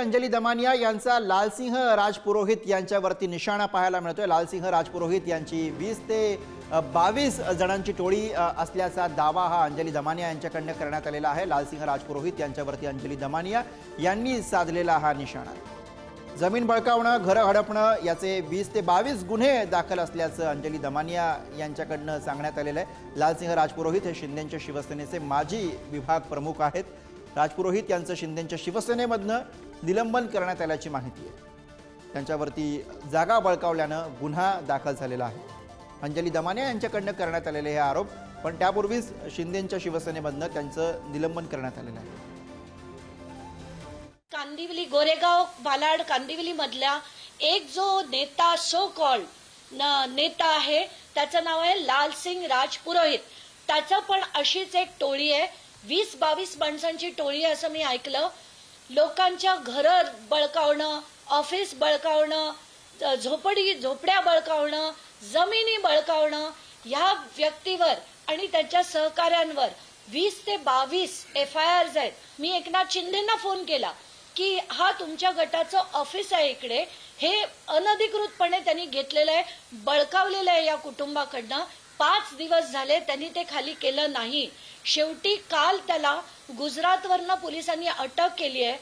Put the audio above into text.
अंजली दमानिया यांचा लालसिंह राजपुरोहित यांच्यावरती निशाणा पाहायला मिळतोय. लालसिंह राजपुरोहित यांची वीस ते बावीस जणांची टोळी असल्याचा दावा हा अंजली दमानिया यांच्याकडनं करण्यात आलेला आहे. लालसिंह राजपुरोहित यांच्यावरती अंजली दमानिया यांनी साधलेला हा निशाणा. जमीन बळकावणं घरं हडपणं याचे वीस ते बावीस गुन्हे दाखल असल्याचं अंजली दमानिया यांच्याकडनं सांगण्यात आलेलं आहे. लालसिंह राजपुरोहित हे शिंदेच्या शिवसेनेचे माजी विभाग प्रमुख आहेत. राजपुरोहित यांचं शिंदेच्या शिवसेनेमधनं निलंबन करण्यात आल्याची माहिती आहे. त्यांच्यावरती जागा बळकावल्यानं गुन्हा दाखल झालेला आहे. अंजली दमाने यांच्याकडनं करण्यात आलेले हे आरोप पण त्यापूर्वीच शिंदेच्या शिवसेनेमधनं त्यांचं निलंबन करण्यात आलेलं आहे. कांदिवली गोरेगाव बालाड कांदिवली मधल्या एक जो नेता सो कॉल्ड नेता आहे त्याचं नाव आहे लालसिंग राजपुरोहित. त्याचं पण अशीच एक टोळी आहे वीस बावीस माणसांची टोळी असं मी ऐकलं. लोकांच्या घरं बळकावणं ऑफिस बळकावणं झोपडी झोपड्या बळकावणं जमिनी बळकावणं ह्या व्यक्तीवर आणि त्यांच्या सहकाऱ्यांवर वीस ते बावीस एफ आय आर आहेत. मी एकनाथ शिंदेना फोन केला. की हा तुमच्या गटाचं ऑफिस आहे इकडे. हे अनधिकृतपणे त्यांनी घेतलेलं आहे बळकावलेलं आहे या कुटुंबाकडनं. पाच दिवस झाले त्यांनी ते खाली केलं नाही. शेवटी काल त्याला गुजरातवरनं पोलिसांनी अटक केली आहे.